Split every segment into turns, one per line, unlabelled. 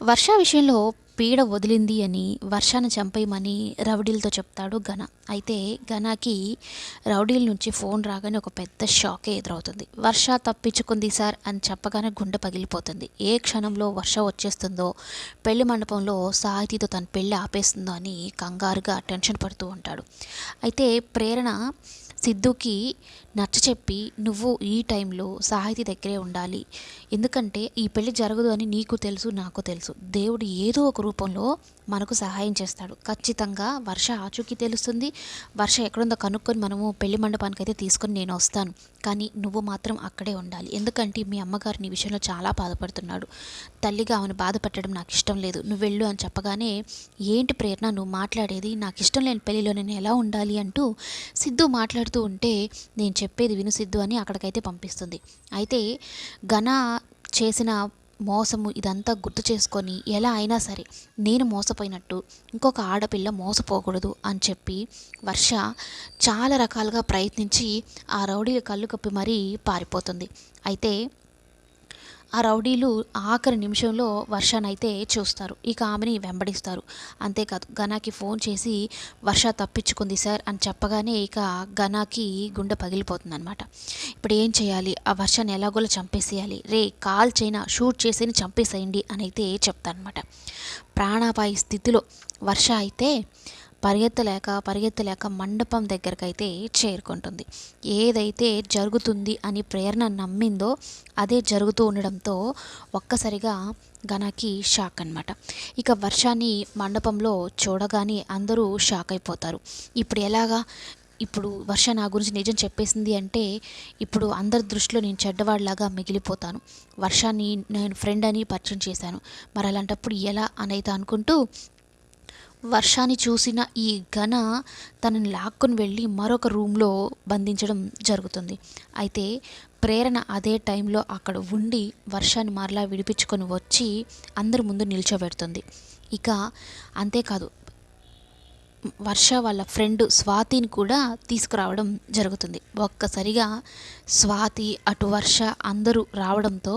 వర్ష విషయంలో పీడ వదిలింది అని వర్షాన్ని చంపేయమని రౌడీలతో చెప్తాడు ఘన. అయితే ఘనకి రౌడీల నుంచి ఫోన్ రాగానే ఒక పెద్ద షాకే ఎదురవుతుంది. వర్ష తప్పించుకుంది సార్ అని చెప్పగానే గుండె పగిలిపోతుంది. ఏ క్షణంలో వర్ష వచ్చేస్తుందో పెళ్ళి మండపంలో సాహితీతో తన పెళ్ళి ఆపేస్తుందో అని కంగారుగా టెన్షన్ పడుతూ ఉంటాడు. అయితే ప్రేరణ సిద్ధుకి నచ్చ చెప్పి నువ్వు ఈ టైంలో సాహితి దగ్గరే ఉండాలి. ఎందుకంటే ఈ పెళ్ళి జరగదు అని నీకు తెలుసు నాకు తెలుసు. దేవుడు ఏదో ఒక రూపంలో మనకు సహాయం చేస్తాడు. ఖచ్చితంగా వర్ష ఆచూకీ తెలుస్తుంది. వర్ష ఎక్కడుందో కనుక్కొని మనము పెళ్ళి మండపానికి అయితే తీసుకొని నేను వస్తాను. కానీ నువ్వు మాత్రం అక్కడే ఉండాలి. ఎందుకంటే మీ అమ్మగారు నీ విషయంలో చాలా బాధపడుతున్నాడు. తల్లిగా ఆమెను బాధపెట్టడం నాకు ఇష్టం లేదు. నువ్వు వెళ్ళు అని చెప్పగానే ఏంటి ప్రేరణ? నువ్వు మాట్లాడేది నాకు ఇష్టం లేని పెళ్ళిలో నేను ఎలా ఉండాలి? అంటూ సిద్ధు మాట్లాడుతూ ఉంటే నేను చెప్పేది విను సిద్ధు అని అక్కడికైతే పంపిస్తుంది. అయితే ఘన చేసిన మోసము ఇదంతా గుర్తు చేసుకొని ఎలా అయినా సరే నేను మోసపోయినట్టు ఇంకొక ఆడపిల్ల మోసపోకూడదు అని చెప్పి వర్ష చాలా రకాలుగా ప్రయత్నించి ఆ రౌడీల కళ్ళు కప్పి మరీ పారిపోతుంది. అయితే ఆ రౌడీలు ఆఖరి నిమిషంలో వర్షానైతే చూస్తారు. ఇక ఆమెని వెంబడిస్తారు. అంతేకాదు గనాకి ఫోన్ చేసి వర్ష తప్పించుకుంది సార్ అని చెప్పగానే ఇక గనాకి గుండె పగిలిపోతుంది అనమాట ఇప్పుడు ఏం చేయాలి? ఆ వర్షాన్ని ఎలాగోలా చంపేసేయాలి. రే కాల్ చైనా షూట్ చేసి చంపేసేయండి అని అయితే చెప్తానమాట ప్రాణాపాయ స్థితిలో వర్ష అయితే పరిగెత్తలేక పరిగెత్తలేక మండపం దగ్గరకైతే చేరుకుంటుంది. ఏదైతే జరుగుతుంది అని ప్రేరణ నమ్మిందో అదే జరుగుతూ ఉండడంతో ఒక్కసారిగా గణకి షాక్ అనమాట ఇక వర్షాన్ని మండపంలో చూడగానే అందరూ షాక్ అయిపోతారు. ఇప్పుడు ఎలాగా? ఇప్పుడు వర్ష నా గురించి నిజం చెప్పేసింది అంటే ఇప్పుడు అందరి దృష్టిలో నేను చెడ్డవాడిలాగా మిగిలిపోతాను. వర్షాన్ని నేను ఫ్రెండ్ అని పరిచయం చేశాను. మరి అలాంటప్పుడు ఎలా అనైతే అనుకుంటూ వర్షాన్ని చూసిన ఈ ఘన తనని లాక్కొని వెళ్ళి మరొక రూమ్లో బంధించడం జరుగుతుంది. అయితే ప్రేరణ అదే టైంలో అక్కడ ఉండి వర్షాన్ని మరలా విడిపించుకొని వచ్చి అందరి ముందు నిల్చోబెడుతుంది. ఇక అంతేకాదు వర్ష వాళ్ళ ఫ్రెండ్ స్వాతిని కూడా తీసుకురావడం జరుగుతుంది. ఒక్కసారిగా స్వాతి అటు వర్ష అందరూ రావడంతో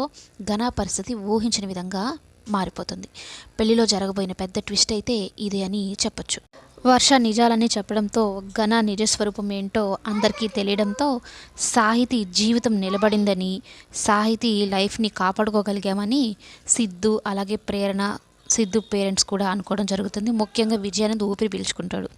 ఘన పరిస్థితి ఊహించిన విధంగా మారిపోతుంది. పెళ్ళిలో జరగబోయిన పెద్ద ట్విస్ట్ అయితే ఇది అని చెప్పొచ్చు. వర్ష నిజాలని చెప్పడంతో ఘన నిజస్వరూపం ఏంటో అందరికీ తెలియడంతో సాహితీ జీవితం నిలబడిందని సాహితీ లైఫ్ని కాపాడుకోగలిగామని సిద్ధు అలాగే ప్రేరణ సిద్ధు పేరెంట్స్ కూడా అనుకోవడం జరుగుతుంది. ముఖ్యంగా విజయానంద్ ఊపిరి పీల్చుకుంటాడు.